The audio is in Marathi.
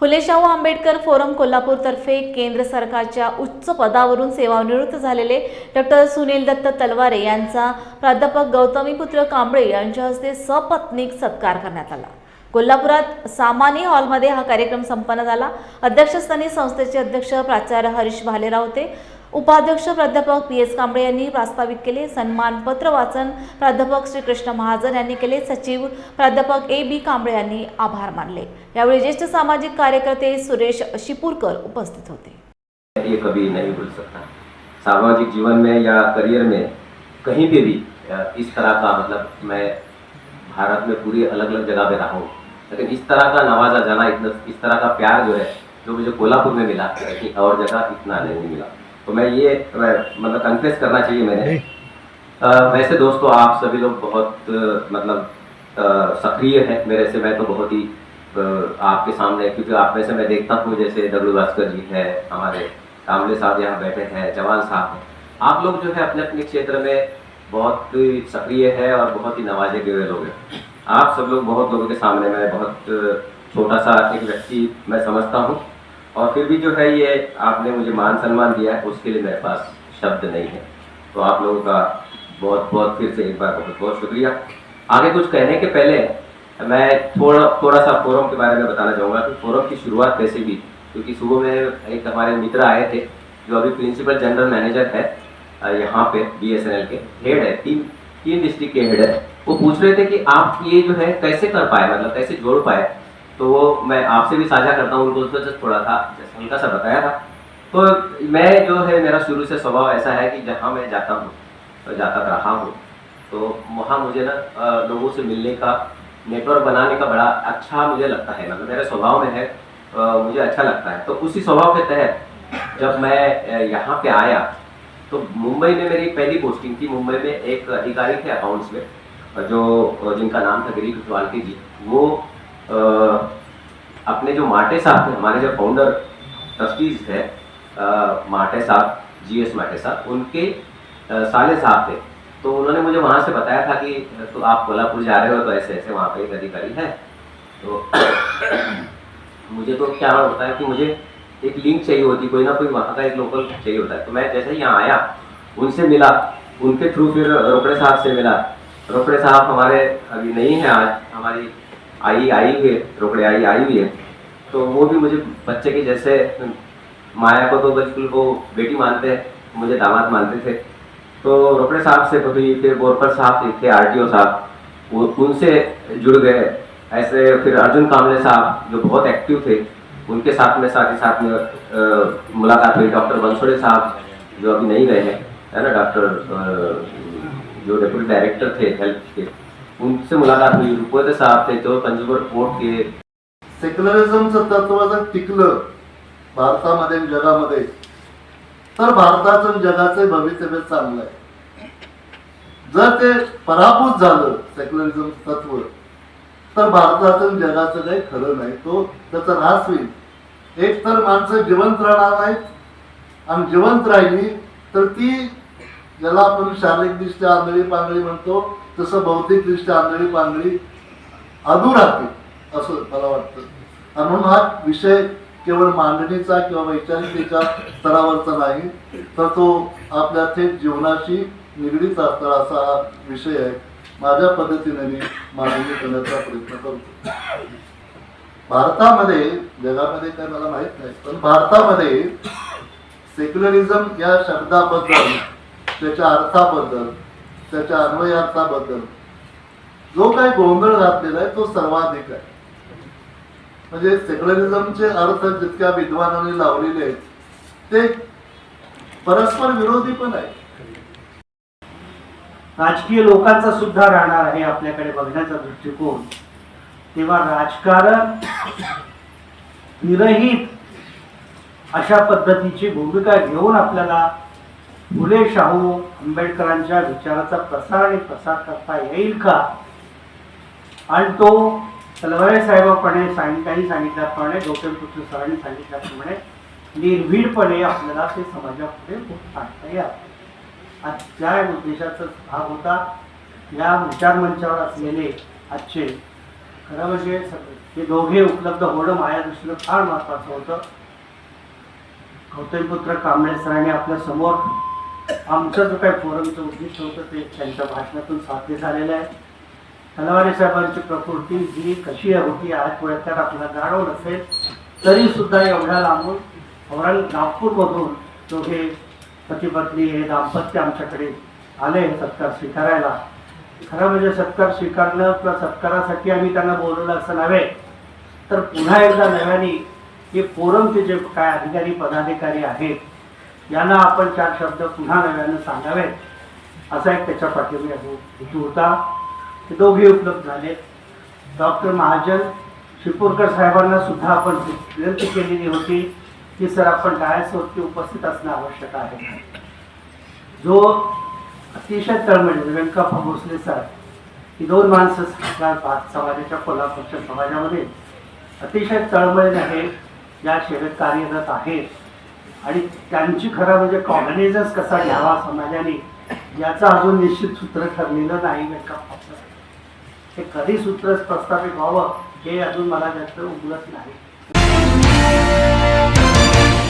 फुले शाहू आंबेडकर फोरम कोल्हापूरतर्फे केंद्र सरकारच्या उच्च पदावरून सेवानिवृत्त झालेले डॉक्टर सुनील दत्त तलवारे यांचा प्राध्यापक गौतमीपुत्र कांबळे यांच्या हस्ते सपत्नीक सत्कार करण्यात आला. कोल्हापुरात सामानी हॉलमध्ये हा कार्यक्रम संपन्न झाला. अध्यक्षस्थानी संस्थेचे अध्यक्ष प्राचार्य हरीश भालेराव होते. उपाध्यक्ष प्राध्यापक पी एस कांबळे यांनी प्रास्ताविक केले. सन्मानपत्र वाचन प्राध्यापक श्रीकृष्ण महाजन यांनी केले. सचिव प्राध्यापक ए बी कांबळे यांनी आभार मानले. यावेळी ज्येष्ठ सामाजिक कार्यकर्ते सुरेश शिपूरकर उपस्थित होते. ये कभी नहीं भूल सकता सामाजिक जीवन में या करियर में कहीं पे भी इस तरह का मतलब मैं भारत में पूरी अलग अलग जगह पे रहा हूँ। लेकिन इस तरह का नवाजा जाना इतना इस तरह का प्यार जो है जो मुझे कोल्हापुर में मिला और जगह इतना नहीं मिला। तो मैं ये मतलब कन्फेस करना चाहिए मैंने अ, वैसे दोस्तों आप सभी लोग बहुत मतलब सक्रिय हैं मेरे से। मैं तो बहुत ही आपके सामने क्योंकि आप में से मैं देखता हूँ जैसे डब्ल्यू भास्कर जी है हमारे कामले साहब यहाँ बैठे हैं जवान साहब हैं। आप लोग जो है अपने अपने क्षेत्र में बहुत सक्रिय है और बहुत ही नवाजे गए लोग हैं। आप सब लोग बहुत लोगों के सामने मैं बहुत छोटा सा एक व्यक्ति मैं समझता हूँ। और फिर भी जो है ये आपने मुझे मान सम्मान दिया है उसके लिए मेरे पास शब्द नहीं है। तो आप लोगों का बहुत बहुत फिर से एक बार बहुत बहुत शुक्रिया। आगे कुछ कहने के पहले मैं थोड़ा थोड़ा सा फोरम के बारे में बताना चाहूँगा कि फोरम की शुरुआत कैसे हुई क्योंकि सुबह में एक हमारे मित्र आए थे, जो अभी प्रिंसिपल जनरल मैनेजर है यहाँ पे बी के हेड है, तीन तीन डिस्ट्रिक्ट के हेड है। वो पूछ रहे थे कि आप ये जो है कैसे कर पाए मतलब कैसे जोड़ पाए? तो वो मैं आपसे भी साझा करता हूँ, उनको just थोड़ा था, जैसे हल्का सा बताया था। तो मैं जो है, मेरा शुरू से स्वभाव ऐसा है कि जहाँ मैं जाता हूँ और जाता रहा हूँ। तो वहाँ मुझे ना लोगों से मिलने का नेटवर्क बनाने का बड़ा अच्छा मुझे लगता है। मतलब मेरे स्वभाव में है मुझे अच्छा लगता है। तो उसी स्वभाव के तहत जब मैं यहाँ पे आया तो मुंबई में मेरी पहली पोस्टिंग थी। मुंबई में एक अधिकारी थे अकाउंट्स में, जो, जिनका नाम था गिरीश कुशवालके जी। वो अपने जो माटे साहब थे हमारे जो फाउंडर ट्रस्टीज थे अ, माटे साहब जी एस माटे साहब उनके अ, साले साहब थे। तो उन्होंने मुझे वहाँ से बताया था कि तो आप कोल्हापुर जा रहे हो तो ऐसे ऐसे वहाँ पे एक अधिकारी है। तो मुझे तो क्या होता है कि मुझे एक लिंक चाहिए होती कोई ना कोई वहाँ का एक लोकल चाहिए होता है। तो मैं जैसे यहाँ आया उनसे मिला उनके थ्रू फिर रोपड़े साहब से मिला। रोपड़े साहब हमारे अभी नहीं है आज हमारी आई आई हुई है, रोकड़े आई आई हुई है। तो वो भी मुझे बच्चे के जैसे, माया को तो बिल्कुल वो बेटी मानते हैं, मुझे दामाद मानते थे। तो रोकड़े साहब से कभी फिर बोरकर साहब थे आर साहब, वो उनसे जुड़ गए। ऐसे फिर अर्जुन कामले साहब, जो बहुत एक्टिव थे, उनके साथ में, साथ ही साथ में मुलाकात हुई। डॉक्टर बंसोड़े साहब, जो अभी नहीं गए हैं, है ना, डॉक्टर जो डेप्यूटी डायरेक्टर थे हेल्थ के। उनसे मुलाकात हुई रुपवते साहब थे जो कंज्यूमर कोर्ट के सेक्युलरिझमचं तत्व जर टिकलं भारतामध्ये जगामध्ये तर भारताचं जगाचं भवितव्य चांगलं आहे. जर ते पराभूत झालं सेक्युलरिझम तत्व तर भारताचं जगाचं काही खरं नाही. तो त्याचा ऱ्हास होईल. एक तर माणसं जिवंत राहणार नाहीत आणि जिवंत राहिली तर ती ज्याला आपण शारीरिकदृष्ट्या आंधळी पांगळी म्हणतो तसं भौतिकदृष्ट्या आंधळी पांगळी अधू राहते असं मला वाटतं. आणि म्हणून हा विषय केवळ मांडणीचा किंवा वैचारिकतेच्या स्तरावरचा नाही तर तो आपल्या थेट जीवनाशी निगडीत असणारा असा हा विषय आहे. माझ्या पद्धतीने मी मांडणी करण्याचा प्रयत्न करतो. भारतामध्ये जगामध्ये काय मला माहीत नाही पण भारतामध्ये सेक्युलरिझम या शब्दाबद्दल त्याच्या अर्थाबद्दल त्याच्या अन्वयार्थाबद्दल. जो काही गोंधळ घातलेला आहे तो सर्वाधिक आहे. म्हणजे सेक्युलरिझमचे अर्थ जितक्या विद्वानांनी लावलेले आहेत ते परस्पर विरोधी पण आहे राजकीय लोकांचा सुद्धा राहणार आहे आपल्याकडे बघण्याचा दृष्टिकोन. तेव्हा राजकारण निरहित अशा पद्धतीची भूमिका घेऊन आपल्याला फुले शाहू आंबेडकरांच्या विचाराचा प्रसार आणि प्रसार करता येईल का? आणि तो तलवारे साहेबांपणे सांगितल्याने सांगितल्याप्रमाणे गौतम सरांनी सांगितल्याप्रमाणे निर्भीडपणे आपल्याला ते समाजापुढे आणता यावं. आज त्या उद्देशाचा भाग होता या विचारमंचावर असलेले आजचे खरं म्हणजे हे दोघे उपलब्ध होणं माझ्या दृष्टीनं फार महत्वाचं होतं. गौतमपुत्र कांबळे सरांनी आपल्यासमोर आमचं जो काही फोरमचं उद्दिष्ट होतं ते त्यांच्या भाषणातून साध्य झालेलं आहे. तलवारे साहेबांची प्रकृती जी कशी होती आज पुढ्यात आपल्याला जाणव नसेल तरी सुद्धा एवढ्या लांबून औरंग नागपूरमधून दोघे पती पत्नी हे दाम्पत्य आमच्याकडे आले सत्कार स्वीकारायला. खरं म्हणजे सत्कार स्वीकारणं किंवा सत्कारासाठी आम्ही त्यांना बोलवलं असं नव्हे तर पुन्हा एकदा नव्याने हे फोरमचे जे काय अधिकारी पदाधिकारी आहेत यांना आपण चार शब्द पुन्हा नव्यानं सांगावेत. असा एक त्याच्या पाठीमागे हेतू होता. ते दोघे उपलब्ध झाले डॉक्टर महाजन शिपूरकर साहेबांना सुद्धा आपण विनंती केलेली होती की सर आपण डायसवरती उपस्थित असणं आवश्यक आहे. जो अतिशय तळमळी व्यंकप्पा भोसले सर ही दोन माणसं समाजाच्या कोल्हापूरच्या समाजामध्ये. अतिशय तळमळीने आहे या शेवट कार्यरत आहेत. आणि त्यांची खरं म्हणजे कॉग्नेजन्स कसा घ्यावा समाजाने याचं अजून निश्चित सूत्र ठरलेलं नाही का? हे कधी सूत्र प्रस्थापित व्हावं हे अजून मला जास्त उमलत नाही.